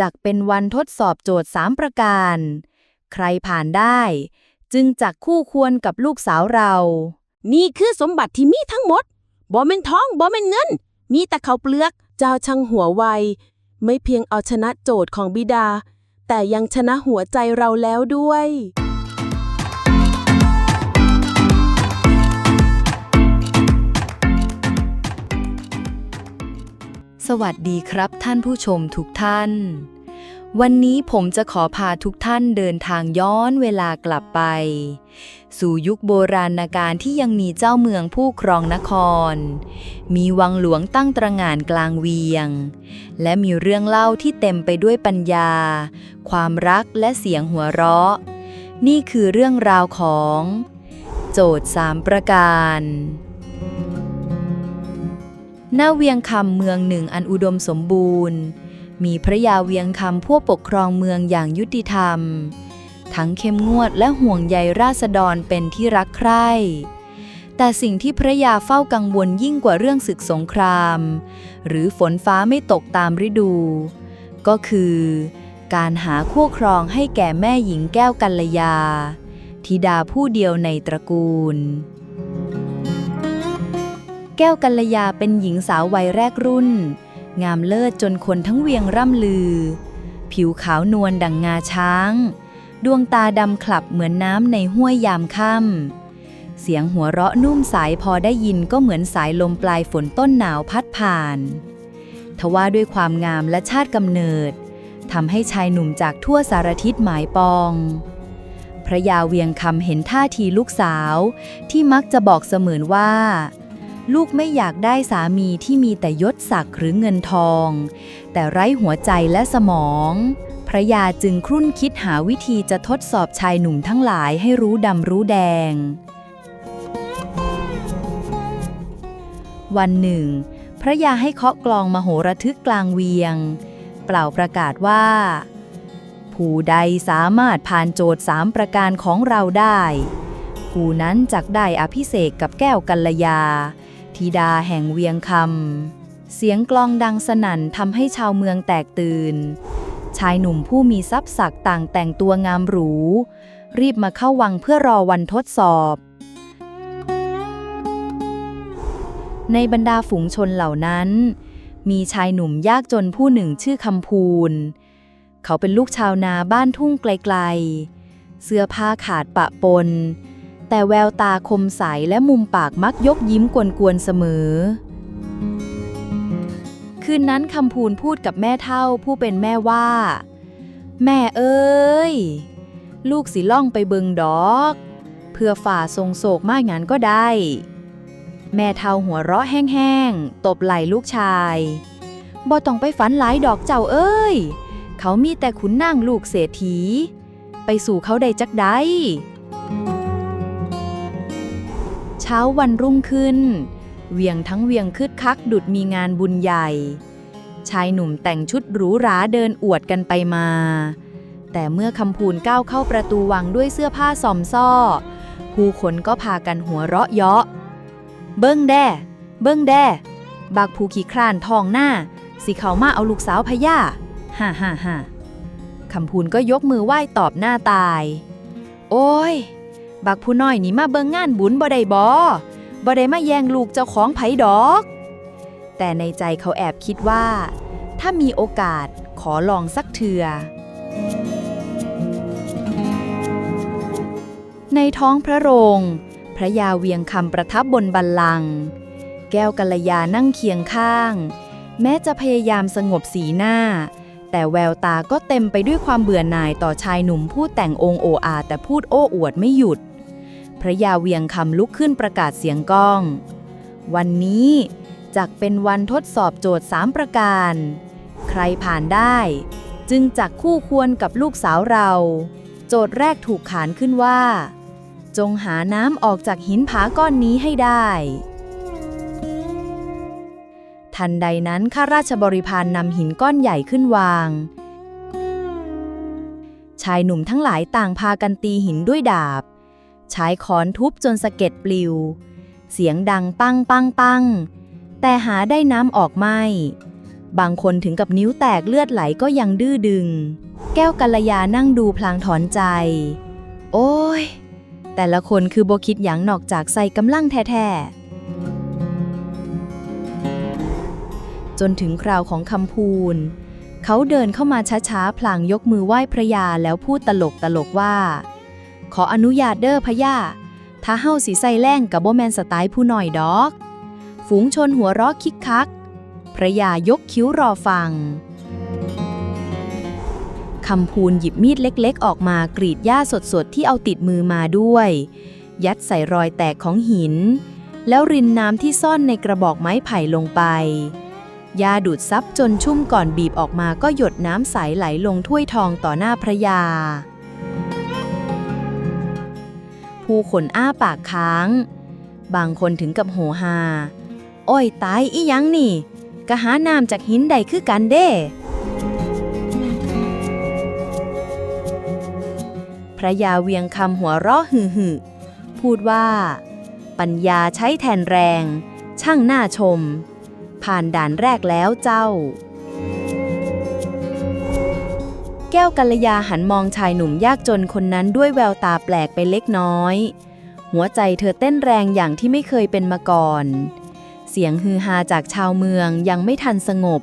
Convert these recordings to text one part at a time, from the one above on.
จักเป็นวันทดสอบโจทย์สามประการ ใครผ่านได้ จึงจักคู่ควรกับลูกสาวเรา นี่คือสมบัติที่มีทั้งหมดบ่เป็นทองบ่เป็นเงิน มีแต่เขาเปลือก เจ้าช่างหัวไว ไม่เพียงเอาชนะโจทย์ของบิดา แต่ยังชนะหัวใจเราแล้วด้วย สวัสดีครับท่านผู้ชมทุกท่าน วันนี้ผมจะขอพาทุกท่านเดินทางย้อนเวลากลับไป สู่ยุคโบราณกาลที่ยังมีเจ้าเมืองผู้ครองนคร มีวังหลวงตั้งตระหง่านกลางเวียง และมีเรื่องเล่าที่เต็มไปด้วยปัญญา ความรักและเสียงหัวเราะ นี่คือเรื่องราวของ โจทย์สามประการ หน้าเวียงคำเมืองหนึ่งอันอุดมสมบูรณ์ มีพระยาเวียงคำผู้ปกครองเมืองอย่างยุติธรรม ทั้งเข้มงวดและห่วงใยราษฎรเป็นที่รักใคร่แต่สิ่งที่พระยาเฝ้ากังวลยิ่งกว่าเรื่องศึกสงคราม หรือฝนฟ้าไม่ตกตามฤดู ก็คือ การหาคู่ครองให้แก่แม่หญิงแก้วกัลยา ธิดาผู้เดียวในตระกูล แก้วกัลยาเป็นหญิงสาววัยแรกรุ่น งามเลิศจนคนทั้งเวียงร่ำลือ ผิวขาวนวลดังงาช้าง ดวงตาดำขลับเหมือนน้ำในห้วยยามค่ำเสียงหัวเราะนุ่มสายพอได้ยินก็เหมือนสายลมปลายฝนต้นหนาวพัดผ่านทว่าด้วยความงามและชาติกำเนิดทำให้ชายหนุ่มจากทั่วสารทิศหมายปอง พระยาเวียงคำเห็นท่าทีลูกสาว ที่มักจะบอกเสมือนว่า ลูกไม่อยากได้สามีที่มีแต่ยศศักดิ์หรือเงินทอง แต่ไร้หัวใจและสมอง พระยาจึงครุ่นคิดหาวิธีจะทดสอบชายหนุ่มทั้งหลายให้รู้ดำรู้แดง วันหนึ่ง พระยาให้เคาะกลองมโหระทึกกลางเวียง เปล่าประกาศว่า ผู้ใดสามารถผ่านโจทย์สามประการของเราได้ ผู้นั้นจักได้อภิเษกกับแก้วกัลยา ธิดาแห่งเวียงคำ เสียงกลองดังสนั่นทำให้ชาวเมืองแตกตื่น ชายหนุ่มผู้มีทรัพย์ศักดิ์ต่างแต่งตัวงามหรู รีบมาเข้าวังเพื่อรอวันทดสอบ ในบรรดาฝูงชนเหล่านั้น มีชายหนุ่มยากจนผู้หนึ่งชื่อคำพูน เขาเป็นลูกชาวนาบ้านทุ่งไกลๆ เสื้อผ้าขาดปะปน แต่แววตาคมใสและมุมปากมักยกยิ้มกวนๆเสมอ คืนนั้นคำพูนพูดกับแม่เท่าผู้เป็นแม่ว่า แม่เอ้ย ลูกสิล่องไปเบิงดอก เพื่อฝ่าทรงโศกมากงั้นก็ได้ แม่เท่าหัวเราะแห้งๆ ตบไหล่ลูกชายบ่ต้องไปฝันหลายดอกเจ้าเอ้ย เขามีแต่ขุนนางลูกเศรษฐี ไปสู่เขาได้จักได้ เช้าวันรุ่งขึ้น เวียงทั้งเวียงคึกคักดุดมีงานบุญใหญ่ ชายหนุ่มแต่งชุดหรูหราเดินอวดกันไปมา แต่เมื่อคำพูนก้าวเข้าประตูวังด้วยเสื้อผ้าซอมซ่อ ผู้คนก็พากันหัวเราะเยาะ เบิ้งแด่เบิ้งแด่บักผู้ขี้ครานทองหน้า สิเขามาเอาลูกสาวพญาฮ่าฮ่าฮ่าคำพูนก็ยกมือไหว้ตอบหน้าตาย โอ้ย บักผู้น้อยนี่มาเบิงงานบุญบ่ได้บ่บ่ได้มาแย่งลูกเจ้าของไผดอก แต่ในใจเขาแอบคิดว่า ถ้ามีโอกาสขอลองสักเถื่อในท้องพระโรง พระยาเวียงคำประทับบนบัลลังก์แก้วกัลยานั่งเคียงข้าง แม้จะพยายามสงบสีหน้า แต่แววตาก็เต็มไปด้วยความเบื่อหน่ายต่อชายหนุ่มผู้แต่งองค์โออาแต่พูดโอ้อวดไม่หยุด พระยาเวียงคำลุกขึ้นประกาศเสียงก้อง วันนี้จักเป็นวันทดสอบโจทย์สามประการ ใครผ่านได้ จึงจักคู่ควรกับลูกสาวเรา โจทย์แรกถูกขานขึ้นว่า จงหาน้ำออกจากหินผาก้อนนี้ให้ได้ ทันใดนั้นข้าราชบริพารนำหินก้อนใหญ่ขึ้นวาง ชายหนุ่มทั้งหลายต่างพากันตีหินด้วยดาบ ใช้ค้อนทุบจนสะเก็ดปลิว เสียงดังปังปังปังแต่หาได้น้ำออกไม่ บางคนถึงกับนิ้วแตกเลือดไหลก็ยังดื้อดึง แก้วกัลยานั่งดูพลางถอนใจ โอ้ย แต่ละคนคือโบคิดอย่างนอกจากใส่กำลังแท้ๆ จนถึงคราวของคำพูน เขาเดินเข้ามาช้าๆ พลางยกมือไหว้พระยาแล้วพูดตลกตลกๆว่า ขออนุญาตเด้อพะยาถ้าเฮาสีใส่แรงกับโบแมนสไตล์ผู้หน่อยดอก ฝูงชนหัวเราะคิกคัก พระยายกคิ้วรอฟังคำพูนหยิบมีดเล็กๆ ออกมากรีดหญ้าสดๆ ที่เอาติดมือมาด้วย ยัดใส่รอยแตกของหิน แล้วรินน้ำที่ซ่อนในกระบอกไม้ไผ่ลงไปหญ้าดูดซับจนชุ่มก่อนบีบออกมาก็หยดน้ำใสไหลลงถ้วยทองต่อหน้าพระยา ผู้คนอ้าปากค้าง บางคนถึงกับโหฮาอ้อยตายอียังนี่กะหาน้ำจากหินใดคือกันเด้ พระยาเวียงคำหัวเราะหึ่หึพูดว่า ปัญญาใช้แทนแรง ช่างน่าชม ผ่านด่านแรกแล้วเจ้า แก้วกัลยาหันมองชายหนุ่มยากจนคนนั้นด้วยแววตาแปลกไปเล็กน้อย หัวใจเธอเต้นแรงอย่างที่ไม่เคยเป็นมาก่อน เสียงฮือฮาจากชาวเมืองยังไม่ทันสงบ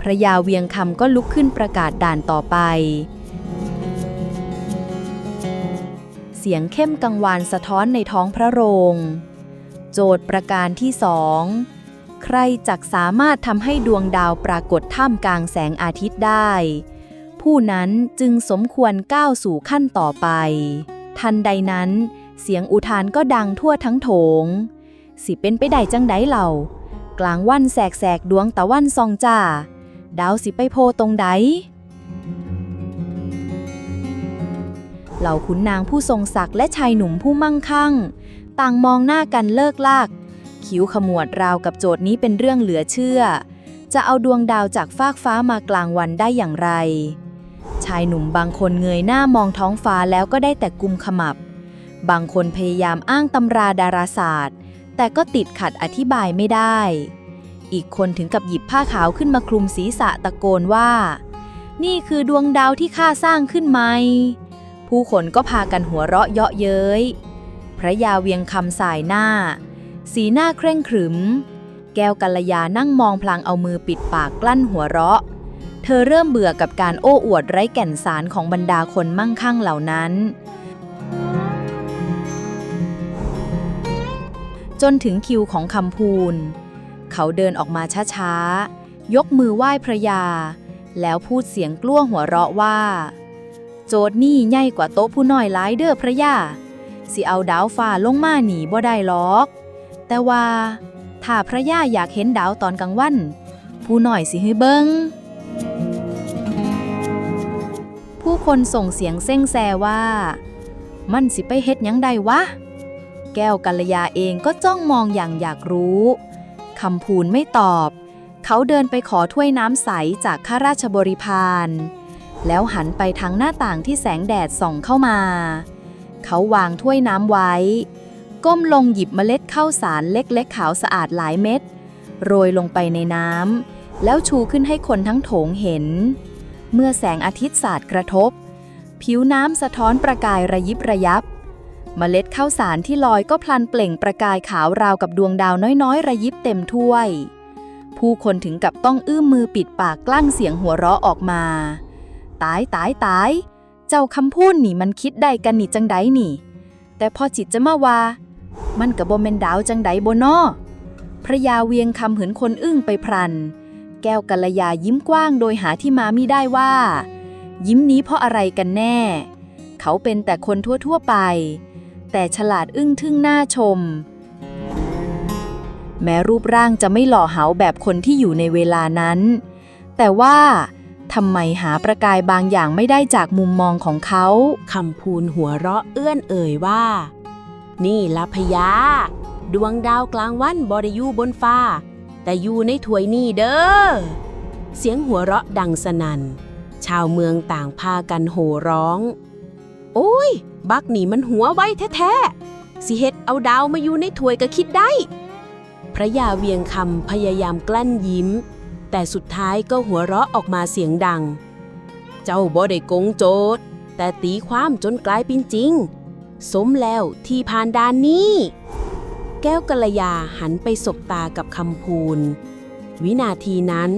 พระยาเวียงคำก็ลุกขึ้นประกาศด่านต่อไป เสียงเข้มกังวานสะท้อนในท้องพระโรง โจทย์ประการที่สองใครจักสามารถทำให้ดวงดาวปรากฏท่ามกลางแสงอาทิตย์ได้ ผู้นั้นจึงสมควรก้าวสู่ขั้นต่อไป ทันใดนั้น เสียงอุทานก็ดังทั่วทั้งโถง สิเป็นไปได้จังไดเหล่า กลางวันแสกแสกดวงตะวันซองจ้า ดาวสิไปโพตรงใดเหล่าขุนนางผู้ทรงศักดิ์และชายหนุ่มผู้มั่งคั่ง ต่างมองหน้ากันเลิกลาก คิ้วขมวดราวกับโจทย์นี้เป็นเรื่องเหลือเชื่อ จะเอาดวงดาวจากฟากฟ้ามากลางวันได้อย่างไร ชายหนุ่มบางคนเงยหน้ามองท้องฟ้าแล้วก็ได้แต่กุมขมับ บางคนพยายามอ้างตำราดาราศาสตร์ แต่ก็ติดขัดอธิบายไม่ได้ อีกคนถึงกับหยิบผ้าขาวขึ้นมาคลุมศีรษะตะโกนว่า นี่คือดวงดาวที่ข้าสร้างขึ้นไหม ผู้คนก็พากันหัวเราะเยาะเย้ย พระยาเวียงคำสายหน้า สีหน้าเคร่งขรึม แก้วกัลยานั่งมองพลางเอามือปิดปากกลั้นหัวเราะ ธอเริ่มเบื่อกับการโอ้อวดไร้แก่นสารของบรรดาคนมั่งคั่งเหล่านั้น จนถึงคิวของคำพูน เขาเดินออกมาช้าๆ ยกมือไหว้พระยา แล้วพูดเสียงกล้วหัวเราะว่า โจทย์นี่ใหญ่กว่าโต๊ะผู้น้อยหลายเด้อพระยา สิเอาดาวฟ้าลงมาหนีบ่ได้หรอก แต่ว่า ถ้าพระยาอยากเห็นดาวตอนกลางวัน ผู้น้อยสิให้เบิ้ง ผู้คนส่งเสียงเส้งแซว่า มันสิไปเฮ็ดหยังใดวะ แก้วกัลยาเองก็จ้องมองอย่างอยากรู้คำพูนไม่ตอบ เขาเดินไปขอถ้วยน้ำใสจากข้าราชบริพารแล้วหันไปทางหน้าต่างที่แสงแดดส่องเข้ามา เขาวางถ้วยน้ำไว้ ก้มลงหยิบเมล็ดข้าวสารเล็กๆขาวสะอาดหลายเม็ด โรยลงไปในน้ำแล้วชูขึ้นให้คนทั้งโถงเห็น เมื่อแสงอาทิตย์สาดกระทบ ผิวน้ำสะท้อนประกายระยิบระยับ เมล็ดข้าวสารที่ลอยก็พลันเปล่งประกายขาวราวกับดวงดาวน้อยๆ ระยิบเต็มถ้วย ผู้คนถึงกับต้องอื้มมือปิดปากกลั้นเสียงหัวเราะออกมา ตายตายตายเจ้าคำพูดนี่มันคิดได้กันนี่จังไดนี่ แต่พอจิตจะมาว่า มันกับโบเมนดาวจังไดโบนอพระยาเวียงคำเหินคนอึ้งไปพรัน แก้วกัลยายิ้มกว้างโดยหาที่มามิได้ว่า ยิ้มนี้เพราะอะไรกันแน่ เขาเป็นแต่คนทั่วๆไป แต่ฉลาดอึ้งทึ่งน่าชม แม้รูปร่างจะไม่หล่อเหาแบบคนที่อยู่ในเวลานั้น แต่ว่าทำไมหาประกายบางอย่างไม่ได้จากมุมมองของเขาคำพูนหัวเราะเอื้อนเอ่ยว่า นี่ละพญาดวงดาวกลางวันบริยูบนฟ้า แต่อยู่ในถวยนี่เด้อ เสียงหัวเราะดังสนัน่น ชาวเมืองต่างพากันโห่ร้อง โอ้ย บักนี่มันหัวไว้แท้ๆ สิเฮ็ดเอาดาวมาอยู่ในถวยก็คิดได้ พระยาเวียงคำพยายามกลั้นยิ้ม แต่สุดท้ายก็หัวเราะออกมาเสียงดัง เจ้าบ่ได้โกงโจทแต่ตีความจนกลายเป็นจริง สมแล้วที่ผ่านด่านนี้ แก้วกัลยาหันไปสบตากับคำพูน วินาทีนั้น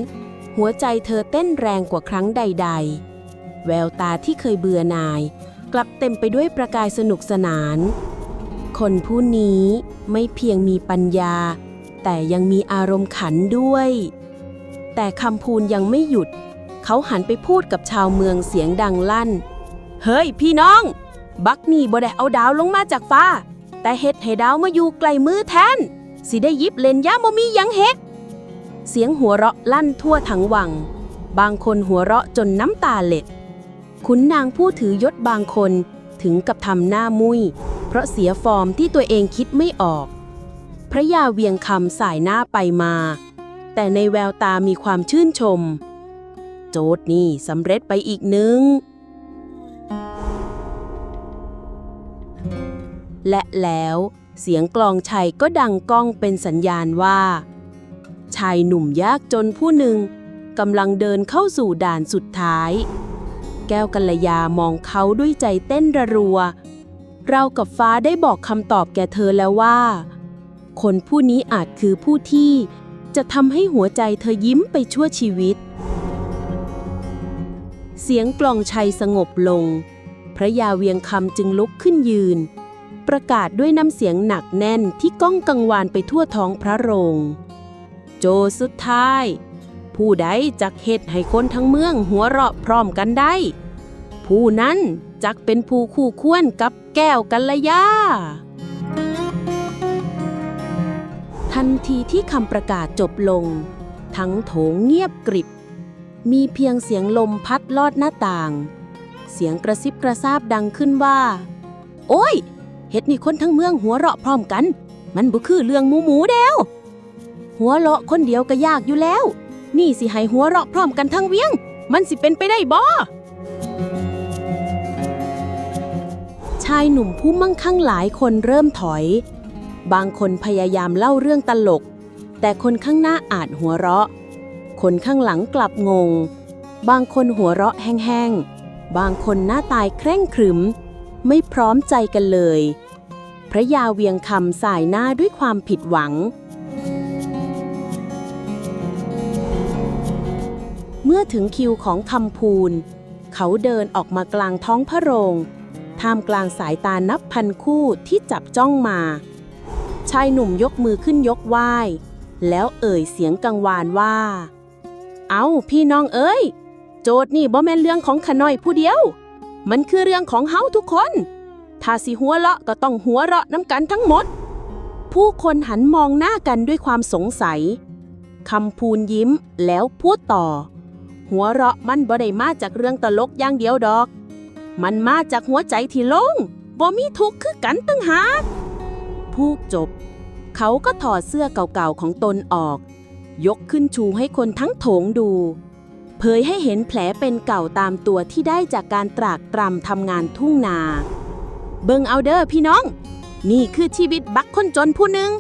หัวใจเธอเต้นแรงกว่าครั้งใด ๆ แววตาที่เคยเบื่อนาย กลับเต็มไปด้วยประกายสนุกสนาน คนผู้นี้ไม่เพียงมีปัญญา แต่ยังมีอารมณ์ขันด้วย แต่คำพูนยังไม่หยุด เขาหันไปพูดกับชาวเมืองเสียงดังลั่น เฮ้ยพี่น้อง บักนี่บ่ได้เอาดาวลงมาจากฟ้า แต่เฮ็ดให้ดาวมาอยู่ไกลมือแทน สิได้ยิบเล่นยาโมมียังเฮ็ดเสียงหัวเราะลั่นทั่วทั้งวัง บางคนหัวเราะจนน้ำตาเล็ด ขุนนางผู้ถือยศบางคนถึงกับทำหน้ามุยเพราะเสียฟอร์มที่ตัวเองคิดไม่ออก พระยาเวียงคำสายหน้าไปมา แต่ในแววตามีความชื่นชม โจทย์นี่สำเร็จไปอีกหนึ่ง และแล้วเสียงกลองชัยก็ดังก้องเป็นสัญญาณว่า ชายหนุ่มยากจนผู้หนึ่งกำลังเดินเข้าสู่ด่านสุดท้าย แก้วกัลยามองเขาด้วยใจเต้นระรัว เรากับฟ้าได้บอกคำตอบแก่เธอแล้วว่า คนผู้นี้อาจคือผู้ที่จะทำให้หัวใจเธอยิ้มไปชั่วชีวิต เสียงกลองชัยสงบลง พระยาเวียงคำจึงลุกขึ้นยืน ประกาศด้วยน้ำเสียงหนักแน่นที่ก้องกังวานไปทั่วท้องพระโรง โจสุดท้าย ผู้ใดจักเหตุให้คนทั้งเมืองหัวเราะพร้อมกันได้ ผู้นั้นจักเป็นผู้คู่ควรกับแก้วกัลยาทันทีที่คำประกาศจบลง ทั้งโถงเงียบกริบ มีเพียงเสียงลมพัดลอดหน้าต่าง เสียงกระซิบกระซาบดังขึ้นว่า โอ้ย เฮ็ดนี่คนทั้งเมืองหัวเราะพร้อมกัน มันบ่คือเรื่องหมูหมูเดวหัวเราะคนเดียวก็ยากอยู่แล้ว นี่สิให้หัวเราะพร้อมกันทั้งเวียง มันสิเป็นไปได้บ่ชายหนุ่มผู้มั่งคั่งหลายคนเริ่มถอย บางคนพยายามเล่าเรื่องตลก แต่คนข้างหน้าอาจหัวเราะ คนข้างหลังกลับงง บางคนหัวเราะแห้งๆ บางคนหน้าตายเคร่งครึม ไม่พร้อมใจกันเลย พระยาเวียงคำสายหน้าด้วยความผิดหวัง เมื่อถึงคิวของคำพูน เขาเดินออกมากลางท้องพระโรง ท่ามกลางสายตานับพันคู่ที่จับจ้องมา ชายหนุ่มยกมือขึ้นยกไหว้ แล้วเอ่ยเสียงกังวานว่า เอาพี่น้องเอ้ย โจทย์นี่บ่แม่นเรื่องของขน้อยผู้เดียว มันคือเรื่องของเฮาทุกคน ถ้าสิหัวเราะก็ต้องหัวเราะน้ำกันทั้งหมด ผู้คนหันมองหน้ากันด้วยความสงสัยคำพูนยิ้มแล้วพูดต่อ หัวเราะมันบ่ได้มาจากเรื่องตลกอย่างเดียวดอก มันมาจากหัวใจที่โลงบ่มีทุกข์คือกันตั้งหากพูดจบ เขาก็ถอดเสื้อเก่าๆของตนออก ยกขึ้นชูให้คนทั้งโถงดู เผยให้เห็นแผลเป็นเก่าตามตัวที่ได้จากการตรากตรำทำงานทุ่งนา เบิงเอาเด้อพี่น้อง นี่คือชีวิตบักคนจนผู้หนึ่ง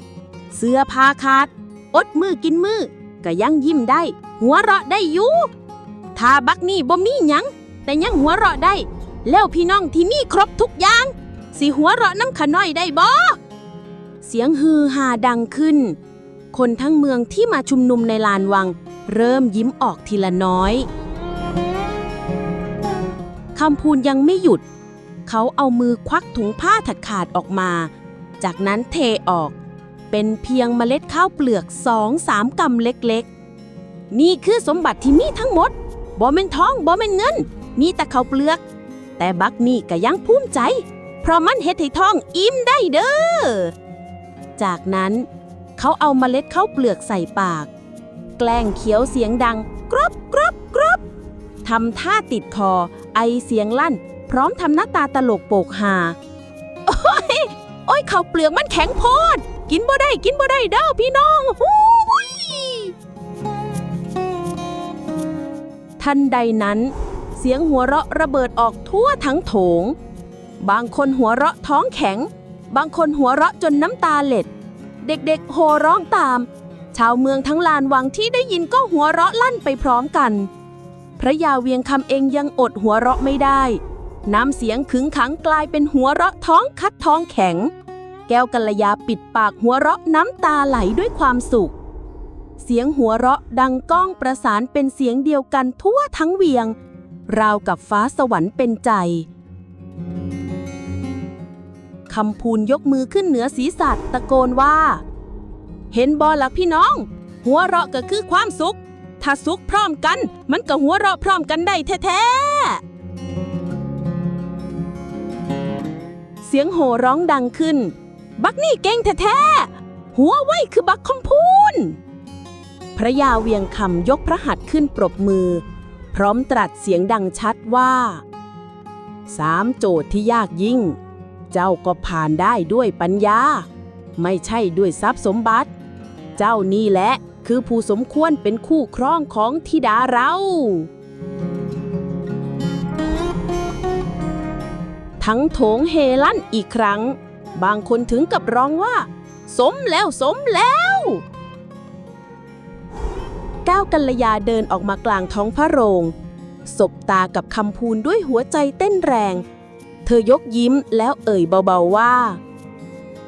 เสื้อผ้าขาด อดมือกินมือก็ยังยิ้มได้ หัวเราะได้อยู่ถ้าบักนี่บ่มีหยัง แต่ยังหัวเราะได้ แล้วพี่น้องที่มีครบทุกอย่าง สิหัวเราะน้ำขน้อยได้บ่เสียงฮือฮาดังขึ้น คนทั้งเมืองที่มาชุมนุมในลานวัง เริ่มยิ้มออกทีละน้อยคำพูนยังไม่หยุด เขาเอามือควักถุงผ้าถัดขาดออกมา จากนั้นเทออก เป็นเพียงเมล็ดข้าวเปลือกสองสามกำเล็กๆ นี่คือสมบัติที่มีทั้งหมดบ่แม่นทองบ่แม่นเงิน มีแต่ข้าวเปลือก แต่บักนี่ก็ยังภูมิใจ เพราะมันเฮ็ดให้ทองอิ่มได้เด้อ จากนั้น เขาเอาเมล็ดข้าวเปลือกใส่ปาก แกล้งเคี้ยวเสียงดังกรอบกรอบกรอบทำท่าติดคอ ไอเสียงลั่น พร้อมทำหน้าตาตลกโปกฮาโอ้ย โอ้ยข้าวเปลือกมันแข็งโพด กินบ่ได้กินบ่ได้เด้อพี่น้องฮู้ยทันใดนั้น เสียงหัวเราะระเบิดออกทั่วทั้งโถง บางคนหัวเราะท้องแข็ง บางคนหัวเราะจนน้ำตาเล็ด เด็กๆโห่ร้องตาม ชาวเมืองทั้งลานวังที่ได้ยินก็หัวเราะลั่นไปพร้อมกัน พระยาเวียงคำเองยังอดหัวเราะไม่ได้ น้ำเสียงขึงขังกลายเป็นหัวเราะท้องคัดท้องแข็ง แก้วกัลยาปิดปากหัวเราะน้ำตาไหลด้วยความสุข เสียงหัวเราะดังก้องประสานเป็นเสียงเดียวกันทั่วทั้งเวียง ราวกับฟ้าสวรรค์เป็นใจคำพูนยกมือขึ้นเหนือศีรษะตะโกนว่า เห็นบอลักพี่น้อง หัวเราะก็คือความสุข ถ้าสุขพร้อมกัน มันก็หัวเราะพร้อมกันได้แท้ๆ เสียงโห่ร้องดังขึ้น บักนี่เก่งแท้ๆ หัวไว้คือบักคำพูน พระยาเวียงคำยกพระหัตถ์ขึ้นปรบมือ พร้อมตรัสเสียงดังชัดว่าสามโจทย์ที่ยากยิ่ง เจ้าก็ผ่านได้ด้วยปัญญา ไม่ใช่ด้วยทรัพย์สมบัติ เจ้านี่แหละ คือผู้สมควรเป็นคู่ครองของธิดาเราทั้งโถงเฮลั่นอีกครั้ง บางคนถึงกับร้องว่า สมแล้วสมแล้วก้าวกัลยาเดินออกมากลางท้องพระโรงสบตากับคำพูนด้วยหัวใจเต้นแรง เธอยกยิ้มแล้วเอ่ยเบาๆว่า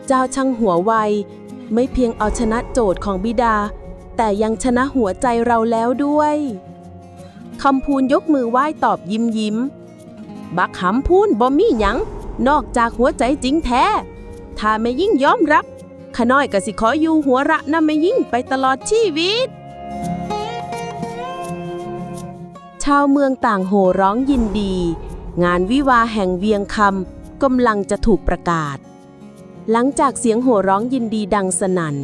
เจ้าช่างหัวไว ไม่เพียงเอาชนะโจทย์ของบิดา แต่ยังชนะหัวใจเราแล้วด้วยคำพูนยกมือไหว้ตอบยิ้มยิ้ม บักหำพูนบ่มีหยัง นอกจากหัวใจจริงแท้ ถ้าไม่ยิ่งยอมรับขน้อยก็สิขออยู่หัวระนำไม่ยิ่งไปตลอดชีวิต ชาวเมืองต่างโห่ร้องยินดี งานวิวาแห่งเวียงคำกำลังจะถูกประกาศ หลังจากเสียงโห่ร้องยินดีดังสนั่น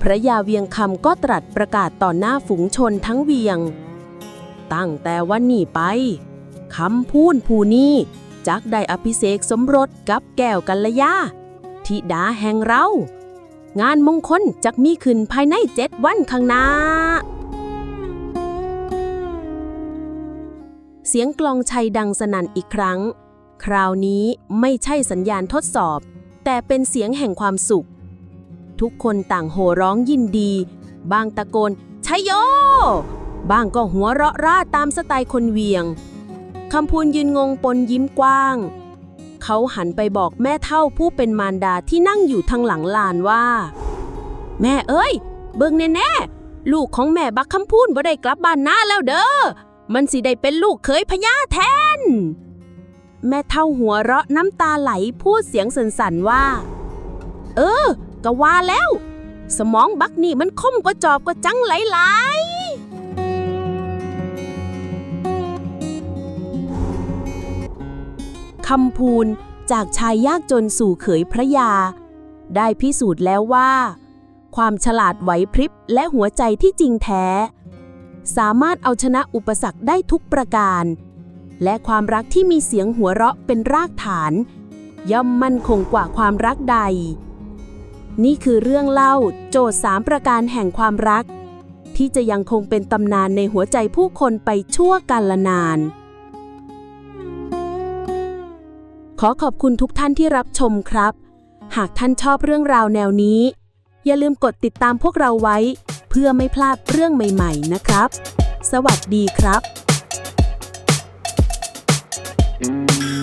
พระยาเวียงคำก็ตรัสประกาศต่อหน้าฝูงชนทั้งเวียง ตั้งแต่วันนี้ไปคำพูนผู้นี้จักได้อภิเษกสมรสกับแก้วกัลยาธิดาแห่งเรา งานมงคลจักมีขึ้นภายในเจ็ดวันข้างหน้า เสียงกลองชัยดังสนั่นอีกครั้ง คราวนี้ไม่ใช่สัญญาณทดสอบ แต่เป็นเสียงแห่งความสุข ทุกคนต่างโห่ร้องยินดี บางตะโกนชัยโย บางก็หัวเราะร่าตามสไตล์คนเวียงคำพูนยืนงงปนยิ้มกว้าง เขาหันไปบอกแม่เท่าผู้เป็นมารดาที่นั่งอยู่ทางหลังลานว่า แม่เอ้ย เบิ่งแน่ๆลูกของแม่บักคำพูนบ่ได้กลับบ้านหน้าแล้วเด้อ มันสิได้เป็นลูกเขยพญาแทน แม่เท่าหัวเราะน้ำตาไหลพูดเสียงสั่นๆว่า เออ ก็ว่าแล้ว สมองบักนี่มันคมกว่าจอบกว่าจังหลายๆคำพูนจากชายยากจนสู่เขยพระยา ได้พิสูจน์แล้วว่า ความฉลาดไหวพริบและหัวใจที่จริงแท้ สามารถเอาชนะอุปสรรคได้ทุกประการ และความรักที่มีเสียงหัวเราะเป็นรากฐาน ย่อมมั่นคงกว่าความรักใด นี่คือเรื่องเล่าโจทย์สามประการแห่งความรัก ที่จะยังคงเป็นตำนานในหัวใจผู้คนไปชั่วกาลนาน ขอขอบคุณทุกท่านที่รับชมครับ หากท่านชอบเรื่องราวแนวนี้ อย่าลืมกดติดตามพวกเราไว้ เพื่อไม่พลาดเรื่องใหม่ ๆ นะครับ สวัสดีครับ Thank you.